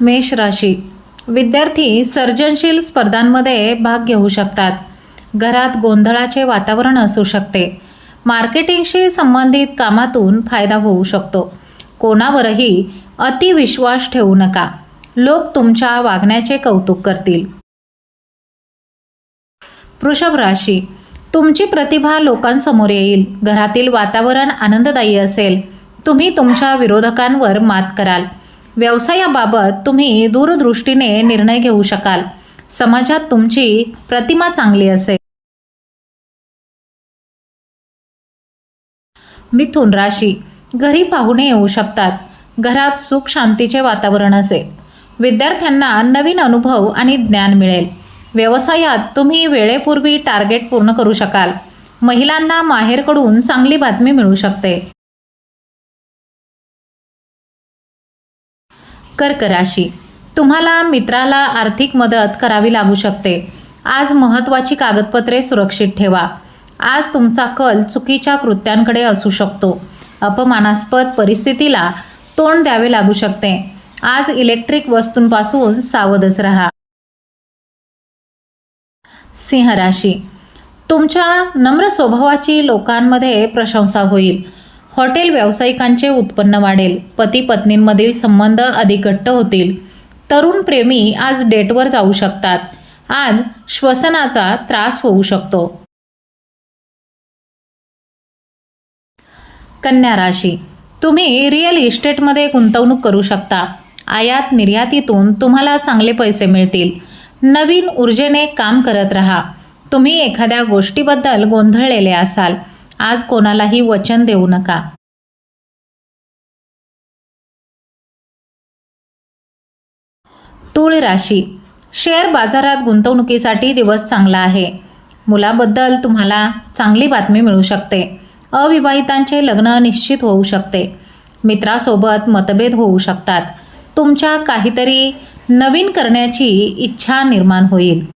मेष राशी. विद्यार्थी सर्जनशील स्पर्धांमध्ये भाग घेऊ शकतात. घरात गोंधळाचे वातावरण असू शकते. मार्केटिंगशी संबंधित कामातून फायदा होऊ शकतो. कोणावरही अतिविश्वास ठेवू नका. लोक तुमच्या वागण्याचे कौतुक करतील. वृषभ राशी. तुमची प्रतिभा लोकांसमोर येईल. घरातील वातावरण आनंददायी असेल. तुम्ही तुमच्या विरोधकांवर मात कराल. व्यवसायाबाबत तुम्ही दूरदृष्टीने निर्णय घेऊ शकाल. समाजात तुमची प्रतिमा चांगली असेल. मिथुन राशी. घरी पाहुणे येऊ शकतात. घरात सुख शांतीचे वातावरण असेल. विद्यार्थ्यांना नवीन अनुभव आणि ज्ञान मिळेल. व्यवसायात तुम्ही वेळेपूर्वी टार्गेट पूर्ण करू शकाल. महिलांना माहेरकडून चांगली बातमी मिळू शकते. कर्क राशी. तुम्हाला मित्राला आर्थिक मदत करावी लागू शकते. आज महत्त्वाची कागदपत्रे सुरक्षित ठेवा. आज तुमचा कल चुकीच्या कृत्यांकडे असू शकतो. अपमानास्पद परिस्थितीला तोंड द्यावे लागू शकते. आज इलेक्ट्रिक वस्तूंपासून सावधच राहा. सिंह राशी. तुमच्या नम्र स्वभावाची लोकांमध्ये प्रशंसा होईल. हॉटेल व्यावसायिकांचे उत्पन्न वाढेल पती पत्नींमधील संबंध अधिक घट्ट होतील. तरुण प्रेमी आज डेटवर जाऊ शकतात. आज श्वसनाचा त्रास होऊ शकतो. कन्या राशी. तुम्ही रिअल इस्टेटमध्ये गुंतवणूक करू शकता. आयात निर्यातीतून तुम्हाला चांगले पैसे मिळतील. नवीन ऊर्जेने काम करत राहा. तुम्ही एखाद्या गोष्टीबद्दल गोंधळलेले असाल. आज कोणालाही वचन देऊ नका. तूळ राशी. शेअर बाजारात गुंतवणुकीसाठी दिवस चांगला आहे. मुलाबद्दल तुम्हाला चांगली बातमी मिळू शकते. अविवाहितांचे लग्न निश्चित होऊ शकते. मित्रासोबत मतभेद होऊ शकतात. तुमच्या काहीतरी नवीन करण्याची इच्छा निर्माण होईल.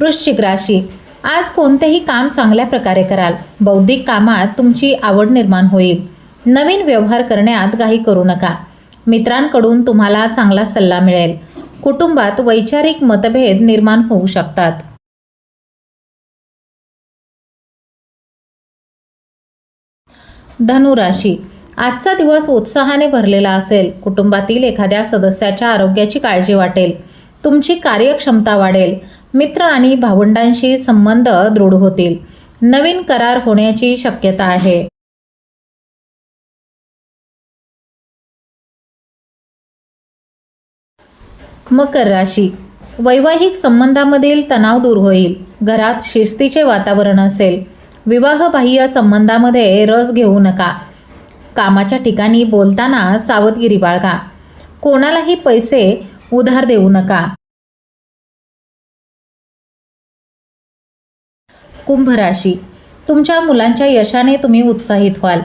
वृश्चिक राशी. आज कोणतेही काम चांगल्या प्रकारे कराल बौद्धिक कामात तुमची आवड निर्माण होईल. नवीन व्यवहार करण्यात काही करू नका. मित्रांकडून तुम्हाला चांगला सल्ला मिळेल. कुटुंबात वैचारिक मतभेद निर्माण होऊ शकतात. धनुराशी. आजचा दिवस उत्साहाने भरलेला असेल. कुटुंबातील एखाद्या सदस्याच्या आरोग्याची काळजी वाटेल. तुमची कार्यक्षमता वाढेल. मित्र आणि भावंडांशी संबंध दृढ होतील. नवीन करार होण्याची शक्यता आहे. मकर राशी. वैवाहिक संबंधामधील तणाव दूर होईल. घरात शिस्तीचे वातावरण असेल. विवाहबाह्य संबंधामध्ये रस घेऊ नका. कामाच्या ठिकाणी बोलताना सावधगिरी बाळगा. कोणालाही पैसे उधार देऊ नका. कुंभ राशी. तुमच्या मुलांच्या यशाने तुम्ही उत्साहित व्हाल.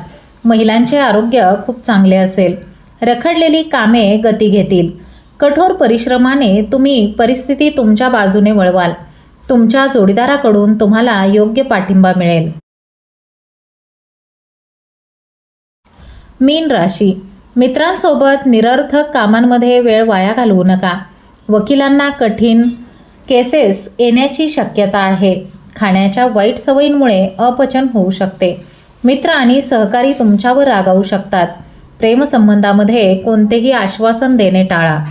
महिलांचे आरोग्य खूप चांगले असेल. रखडलेली कामे गती घेतील. कठोर परिश्रमाने तुम्ही परिस्थिती तुमच्या बाजूने वळवाल. तुमच्या जोडीदाराकडून तुम्हाला योग्य पाठिंबा मिळेल. मीन राशी. मित्रांसोबत निरर्थक कामांमध्ये वेळ वाया घालवू नका. वकिलांना कठीण केसेस येण्याची शक्यता आहे. खाण्याच्या वाईट सवयींमुळे अपचन होऊ शकते. मित्र आणि सहकारी तुमच्यावर रागावू शकतात. प्रेमसंबंधामध्ये कोणतेही आश्वासन देणे टाळा.